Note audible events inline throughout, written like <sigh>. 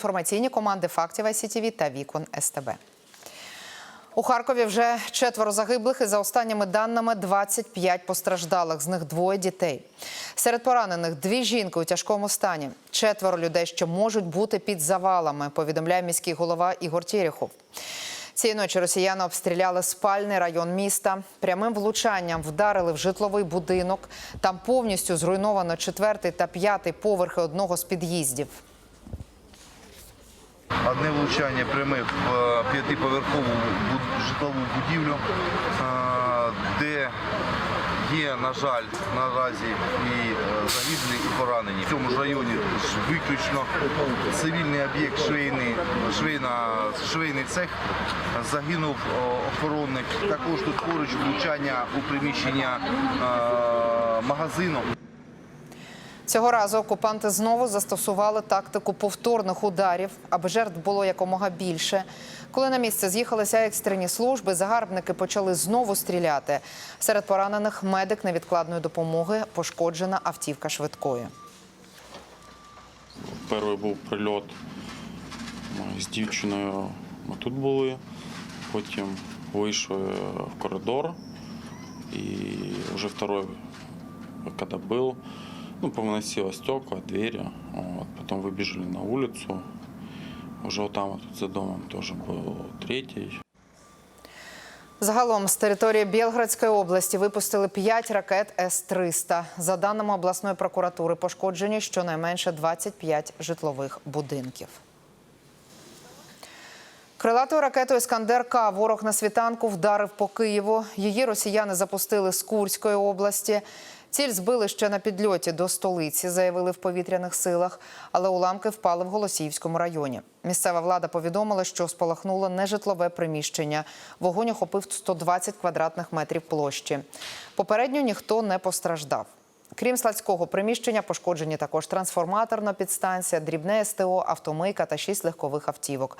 інформаційні команди фактів ICTV та вікон СТБ. У Харкові вже четверо загиблих і за останніми даними 25 постраждалих, з них двоє дітей. Серед поранених дві жінки у тяжкому стані. Четверо людей, що можуть бути під завалами, повідомляє міський голова Ігор Тєрєхов. Цієї ночі росіяни обстріляли спальний район міста. Прямим влучанням вдарили в житловий будинок. Там повністю зруйновано четвертий та п'ятий поверхи одного з під'їздів. Одне влучання пряме в е, п'ятиповерхову житлову будівлю, е, де є, на жаль, наразі і е, загиблі, і поранені. В цьому ж районі виключно цивільний об'єкт швейний, швейний цех загинув охоронник. Також тут поруч влучання у приміщення магазину. Цього разу окупанти знову застосували тактику повторних ударів, аби жертв було якомога більше. Коли на місце з'їхалися екстрені служби, загарбники почали знову стріляти. Серед поранених медик невідкладної допомоги пошкоджена автівка швидкої. Перший був прильот з дівчиною. Ми тут були. Потім вийшли в коридор. І вже второй, когда был, ну, повыносило стекла, двери. Вот. Потом выбежали на улицу. Уже вот там вот за домом тоже был третий. Загалом з території Білградської області випустили 5 ракет С-300. За даними обласної прокуратури, пошкоджені щонайменше 25 житлових будинків. Крилатою ракетою Іскандер К ворог на світанку вдарив по Києву. Її росіяни запустили з Курської області. Ціль збили ще на підльоті до столиці, заявили в повітряних силах, але уламки впали в Голосіївському районі. Місцева влада повідомила, що спалахнуло нежитлове приміщення. Вогонь охопив 120 квадратних метрів площі. Попередньо ніхто не постраждав. Крім складського приміщення, пошкоджені також трансформаторна підстанція, дрібне СТО, автомийка та шість легкових автівок.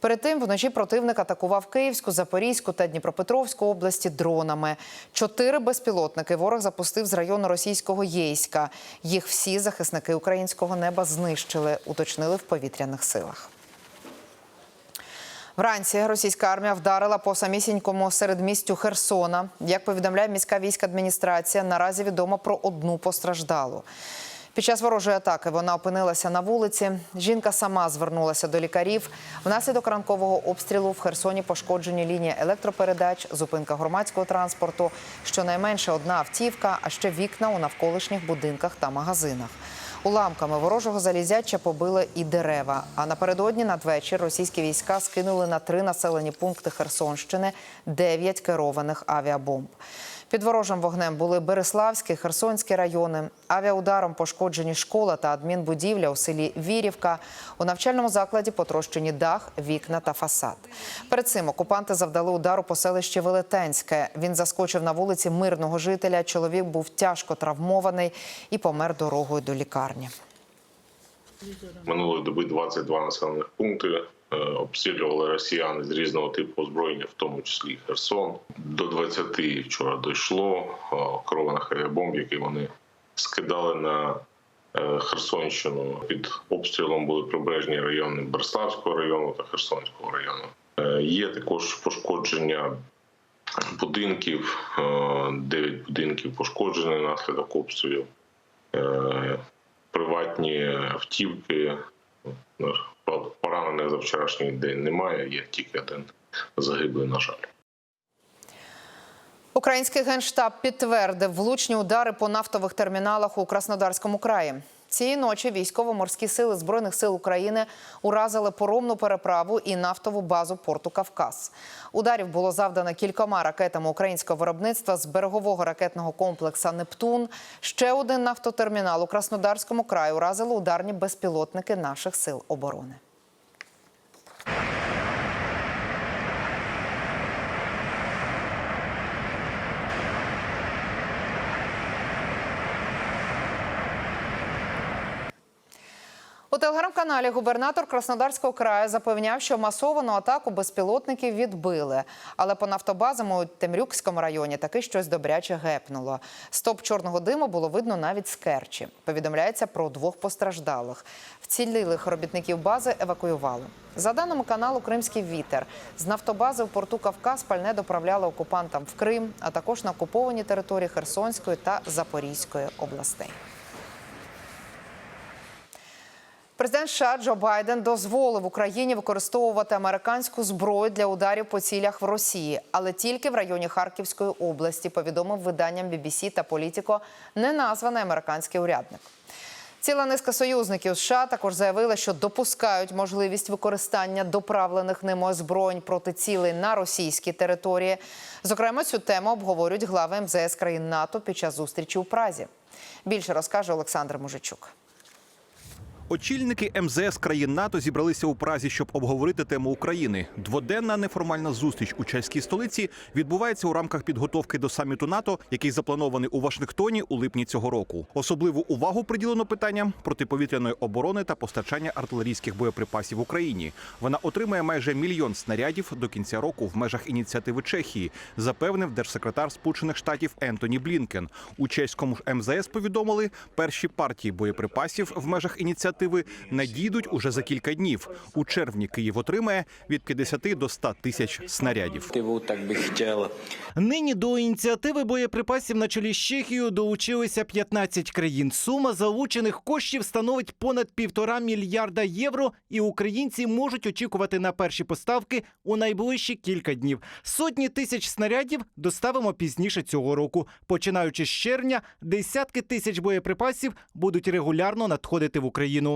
Перед тим вночі противник атакував Київську, Запорізьку та Дніпропетровську області дронами. Чотири безпілотники ворог запустив з району російського Єйська. Їх всі захисники українського неба знищили, уточнили в повітряних силах. Вранці російська армія вдарила по самісінькому середмістю Херсона. Як повідомляє міська війська адміністрація, наразі відомо про одну постраждалу. Під час ворожої атаки вона опинилася на вулиці. Жінка сама звернулася до лікарів. Внаслідок ранкового обстрілу в Херсоні пошкоджені лінії електропередач, зупинка громадського транспорту, щонайменше одна автівка, а ще вікна у навколишніх будинках та магазинах. Уламками ворожого залізяча побили і дерева. А напередодні надвечір російські війська скинули на три населені пункти Херсонщини дев'ять керованих авіабомб. Під ворожим вогнем були Береславський, Херсонські райони. Авіаударом пошкоджені школа та адмінбудівля у селі Вірівка. У навчальному закладі потрощені дах, вікна та фасад. Перед цим окупанти завдали удару по селищі Велетенське. Він заскочив на вулиці мирного жителя. Чоловік був тяжко травмований і помер дорогою до лікарні. Минулої доби 22 населених пункти обстрілювали росіяни з різного типу озброєння, в тому числі Херсон. До 20 вчора дійшло е, керованих авіабомб, які вони скидали на е, Херсонщину. Під обстрілом були прибережні райони Берславського району та Херсонського району. Е, Є також пошкодження будинків, 9 будинків пошкоджені внаслідок обстрілів. Е, приватні автівки. Ну, Поранених за вчорашній день немає, є тільки один загиблий, на жаль. Український генштаб підтвердив влучні удари по нафтових терміналах у Краснодарському краї. Цієї ночі військово-морські сили збройних сил України уразили поромну переправу і нафтову базу порту Кавказ. Ударів було завдано кількома ракетами українського виробництва з берегового ракетного комплексу Нептун. Ще один нафтотермінал у Краснодарському краї уразили ударні безпілотники наших сил оборони. Телеграм-каналі губернатор Краснодарського краю запевняв, що масовану атаку безпілотників відбили. Але по нафтобазам у Темрюкському районі таки щось добряче гепнуло. Стоп чорного диму було видно навіть з Керчі. Повідомляється про двох постраждалих. Вцілілих робітників бази евакуювали. За даними каналу Кримський вітер з нафтобази в порту Кавказ пальне доправляли окупантам в Крим, а також на окуповані території Херсонської та Запорізької областей. Президент США Джо Байден дозволив Україні використовувати американську зброю для ударів по цілях в Росії, але тільки в районі Харківської області, повідомив виданням BBC та Політіко неназваний американський урядник. Ціла низка союзників США також заявили, що допускають можливість використання доправлених ними озброєнь проти цілей на російській території. Зокрема, цю тему обговорюють глави МЗС країн НАТО під час зустрічі у Празі. Більше розкаже Олександр Мужичук. Очільники МЗС країн НАТО зібралися у Празі, щоб обговорити тему України. Дводенна неформальна зустріч у чеській столиці відбувається у рамках підготовки до саміту НАТО, який запланований у Вашингтоні у липні цього року. Особливу увагу приділено питанням протиповітряної оборони та постачання артилерійських боєприпасів Україні. Вона отримає майже мільйон снарядів до кінця року в межах ініціативи Чехії, запевнив держсекретар Сполучених Штатів Ентоні Блінкен. У чеському ж МЗС повідомили, перші партії боєприпасів в межах ініціативи надійдуть уже за кілька днів. У червні Київ отримає від 50 до 100 тисяч снарядів. Тиву так би хотіла. Нині до ініціативи боєприпасів на чолі з Чехією долучилися 15 країн. Сума залучених коштів становить понад півтора мільярда євро, і українці можуть очікувати на перші поставки у найближчі кілька днів. Сотні тисяч снарядів доставимо пізніше цього року. Починаючи з червня, десятки тисяч боєприпасів будуть регулярно надходити в Україну.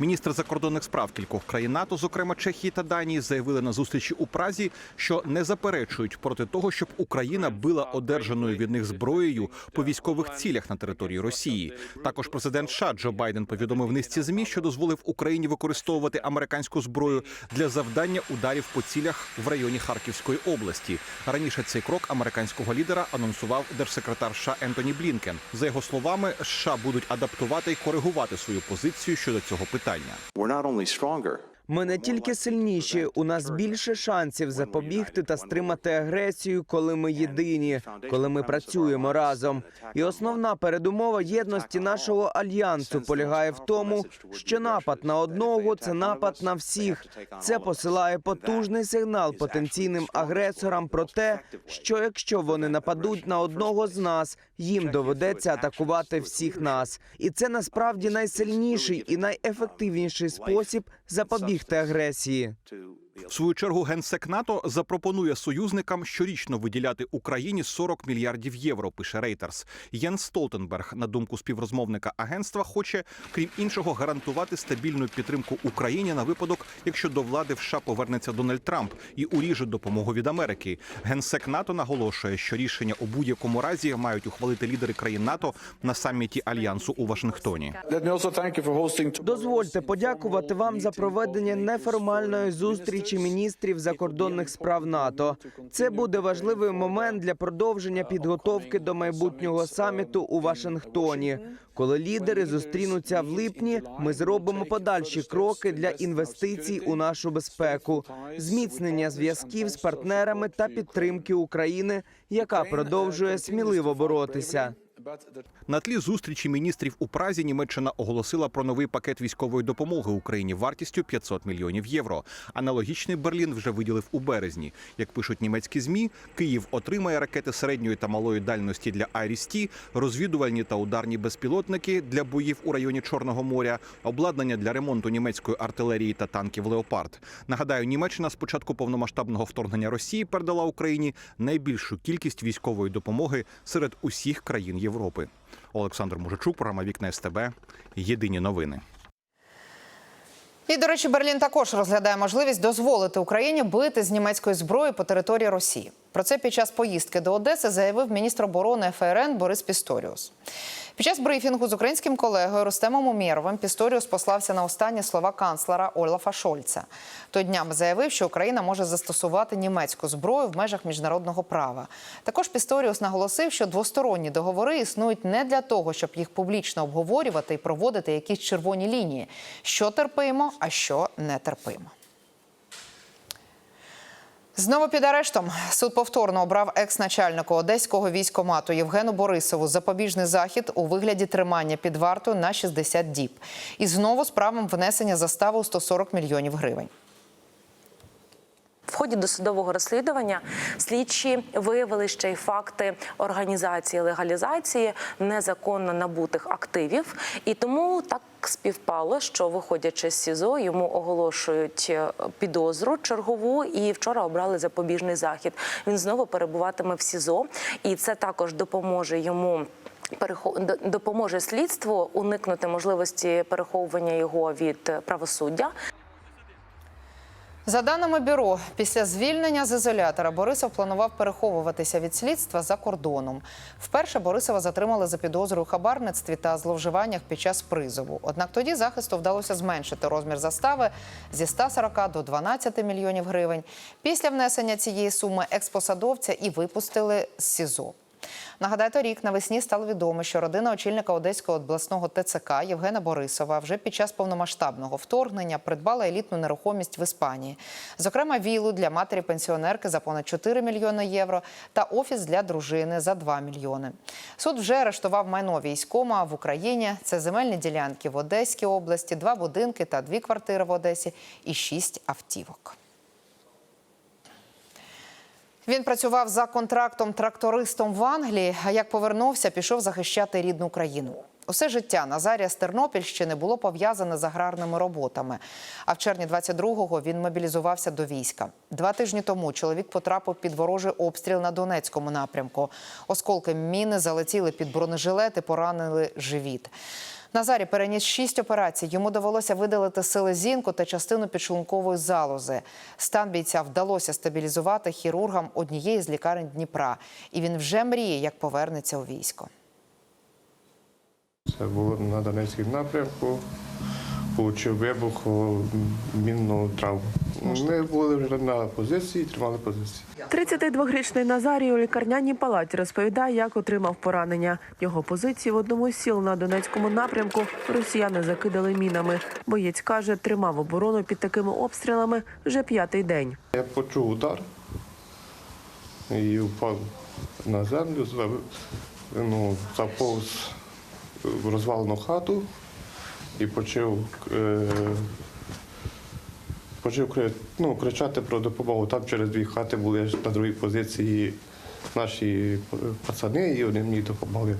Міністр закордонних справ кількох країн НАТО, зокрема Чехії та Данії, заявили на зустрічі у Празі, що не заперечують проти того, щоб Україна била одержаною від них зброєю по військових цілях на території Росії. Також президент США Джо Байден повідомив низці змі, що дозволив Україні використовувати американську зброю для завдання ударів по цілях в районі Харківської області. Раніше цей крок американського лідера анонсував держсекретар США Ентоні Блінкен. За його словами, США будуть адаптувати і коригувати свою позицію щодо цього питання. Ми не тільки сильніші, у нас більше шансів запобігти та стримати агресію, коли ми єдині, коли ми працюємо разом. І основна передумова єдності нашого альянсу полягає в тому, що напад на одного це напад на всіх. Це посилає потужний сигнал потенційним агресорам про те, що якщо вони нападуть на одного з нас, їм доведеться атакувати всіх нас. І це насправді найсильніший і найефективніший спосіб запобігти агресії. В свою чергу генсек НАТО запропонує союзникам щорічно виділяти Україні 40 мільярдів євро. Пише Рейтерс. Єн Столтенберг, на думку співрозмовника агентства, хоче, крім іншого, гарантувати стабільну підтримку Україні на випадок, якщо до влади в США повернеться Дональд Трамп і уріже допомогу від Америки. Генсек НАТО наголошує, що рішення у будь-якому разі мають ухвалити лідери країн НАТО на саміті альянсу у Вашингтоні. Дозвольте подякувати вам за проведення неформальної зустрічі міністрів закордонних справ НАТО. Це буде важливий момент для продовження підготовки до майбутнього саміту у Вашингтоні. Коли лідери зустрінуться в липні, ми зробимо подальші кроки для інвестицій у нашу безпеку, зміцнення зв'язків з партнерами та підтримки України, яка продовжує сміливо боротися. На тлі зустрічі міністрів у Празі Німеччина оголосила про новий пакет військової допомоги Україні вартістю 500 мільйонів євро. Аналогічний Берлін вже виділив у березні. Як пишуть німецькі змі, Київ отримає ракети середньої та малої дальності для Айрісті, розвідувальні та ударні безпілотники для боїв у районі Чорного моря, обладнання для ремонту німецької артилерії та танків Леопард. Нагадаю, Німеччина з початку повномасштабного вторгнення Росії передала Україні найбільшу кількість військової допомоги серед усіх країн Європи. Олександр Мужичук, програма Вікна СТБ. Єдині новини. І, до речі, Берлін також розглядає можливість дозволити Україні бити з німецької зброї по території Росії. Про це під час поїздки до Одеси заявив міністр оборони ФРН Борис Пісторіус. Під час брифінгу з українським колегою Рустемом Умєровим Пісторіус послався на останні слова канцлера Олафа Шольца. Той днями заявив, що Україна може застосувати німецьку зброю в межах міжнародного права. Також Пісторіус наголосив, що двосторонні договори існують не для того, щоб їх публічно обговорювати і проводити якісь червоні лінії, що терпимо, а що не терпимо. Знову під арештом суд повторно обрав екс-начальнику одеського військомату Євгену Борисову запобіжний захід у вигляді тримання під вартою на 60 діб. І знову з правом внесення застави у 140 мільйонів гривень. В ході досудового розслідування слідчі виявили ще й факти організації легалізації незаконно набутих активів, і тому так співпало, що виходячи з СІЗО, йому оголошують е, підозру чергову і вчора обрали запобіжний захід. Він знову перебуватиме в СІЗО, і це також допоможе йому. Допоможе слідству уникнути можливості переховування його від е, правосуддя. За даними бюро, після звільнення з ізолятора Борисов планував переховуватися від слідства за кордоном. Вперше Борисова затримали за підозрою у хабарництві та зловживаннях під час призову. Однак тоді захисту вдалося зменшити розмір застави зі 140 до 12 мільйонів гривень. Після внесення цієї суми експосадовця і випустили з СІЗО. Нагадаю, торік навесні стало відомо, що родина очільника Одеського обласного ТЦК Євгена Борисова вже під час повномасштабного вторгнення придбала елітну нерухомість в Іспанії. Зокрема, вілу для матері пенсіонерки за понад 4 мільйони євро та офіс для дружини за 2 мільйони. Суд вже арештував майно військома в Україні. Це земельні ділянки в Одеській області, два будинки та дві квартири в Одесі і шість автівок. Він працював за контрактом трактористом в Англії, а як повернувся, пішов захищати рідну країну. Усе життя Назарія з Тернопільщини було пов'язане з аграрними роботами. А в червні 22-го він мобілізувався до війська. Два тижні тому чоловік потрапив під ворожий обстріл на Донецькому напрямку. Осколки міни залетіли під бронежилет і поранили живіт. Назарій переніс шість операцій. Йому довелося видалити селезінку та частину підшлункової залози. Стан бійця вдалося стабілізувати хірургам однієї з лікарень Дніпра. І він вже мріє, як повернеться у військо. Це було на Донецькому напрямку. Получив вибух, мінну травму. Ми були вже на позиції, тримали позиції. 32-річний Назарій у лікарняній палаті розповідає, як отримав поранення. Його позиції в одному з сіл на Донецькому напрямку росіяни закидали мінами. Боєць каже, тримав оборону під такими обстрілами вже п'ятий день. Я почув удар і впав на землю, за- ну, заповз в розвалену хату і почав, е, почав ну, кричати про допомогу. Там через дві хати були на другій позиції наші пацани, і вони мені допомогли.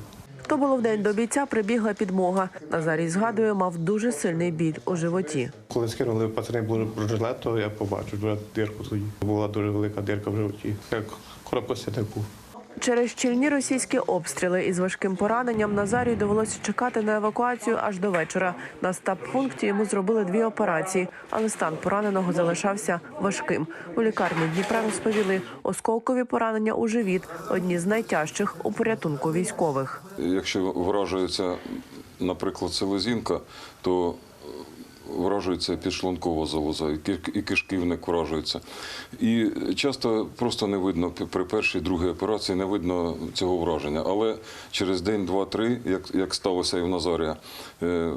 То було в день до бійця, прибігла підмога. Назарій згадує, мав дуже сильний біль у животі. Коли скинули пацани бронежилет, то я побачив дирку свою. Була дуже велика дирка в животі, як коробка був. Через щільні російські обстріли із важким пораненням Назарію довелося чекати на евакуацію аж до вечора. На стаб-пункті йому зробили дві операції, але стан пораненого залишався важким. У лікарні Дніпра розповіли, осколкові поранення у живіт одні з найтяжчих у порятунку військових. Якщо вражується, наприклад, селезінка, то вражується підшлункова залоза, і ки- і кишківник вражується. І часто просто не видно при першій, другій операції не видно цього враження. Але через день, два, три, як, як сталося і в Назарія, е,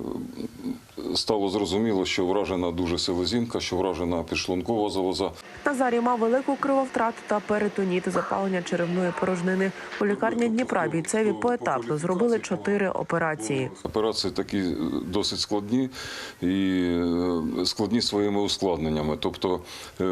стало зрозуміло, що вражена дуже селезінка, що вражена підшлункова залоза. Назарій мав велику крововтрату та перитоніт, запалення черевної порожнини. У лікарні Дніпра бійцеві поетапно зробили чотири операції. Операції такі е, досить складні і е, складні своїми ускладненнями. Тобто е,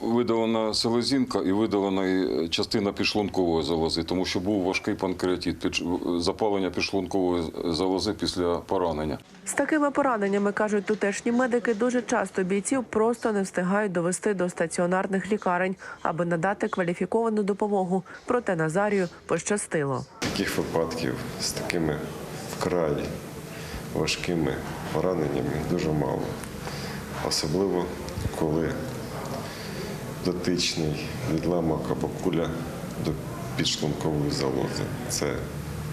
видалена селезінка і видалена частина підшлункової залози, тому що був важкий панкреатит, запалення підшлункової залози після поранення. З такими пораненнями кажуть тутешні медики, дуже часто бійців просто не встигають довести до стаціонарних лікарень, аби надати кваліфіковану допомогу. Проте Назарію пощастило. Таких випадків з такими вкрай важкими пораненнями дуже мало. Особливо, коли дотичний відламок або куля до підшлункової залози. Це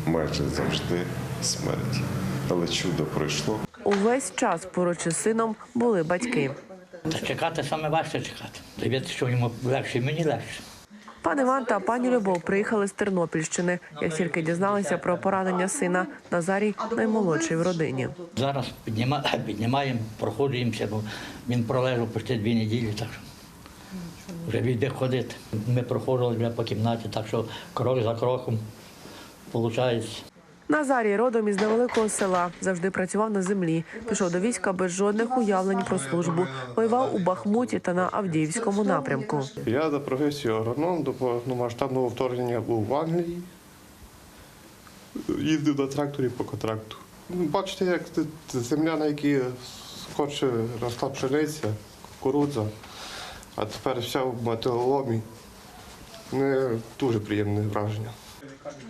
майже завжди смерті. Але чудо пройшло. Увесь час поруч із сином були батьки. Та чекати саме важче чекати. Дивіться, що йому легше, мені легше. Пан Іван та пані Любов приїхали з Тернопільщини. Як тільки дізналися про поранення сина, Назарій наймолодший в родині. Зараз підніма, <coughs> піднімаємо, проходжуємося, бо він пролежав почти дві неділі, так що вже війде ходити. Ми проходили по кімнаті, так що крок за кроком виходить. Назарій родом із невеликого села, завжди працював на землі. Пішов до війська без жодних уявлень про службу. Воював у Бахмуті та на Авдіївському напрямку. Я за професією агроном до повномасштабного вторгнення був в Англії. Їздив на тракторі по контракту. Ну, Бачите, як земля, на якій скорше росла пшениця, кукурудза, а тепер вся в металоломі. Не дуже приємне враження.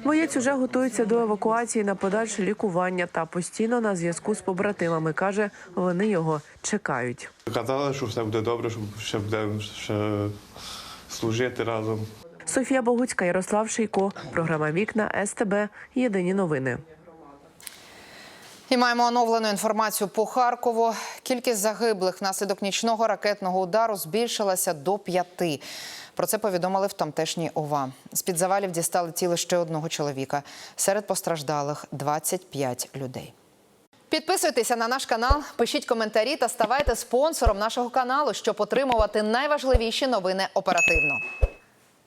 Боєць уже готується до евакуації на подальше лікування та постійно на зв'язку з побратимами. каже, вони його чекають. Казали, що все буде добре, що ще будемо ще служити разом. Софія Богуцька, Ярослав Шийко. Програма Вікна СТБ. Єдині новини. І маємо оновлену інформацію по Харкову. Кількість загиблих внаслідок нічного ракетного удару збільшилася до п'яти. Про це повідомили в тамтешній ОВА. З-під завалів дістали тіло ще одного чоловіка. Серед постраждалих 25 людей. Підписуйтеся на наш канал, пишіть коментарі та ставайте спонсором нашого каналу, щоб отримувати найважливіші новини оперативно.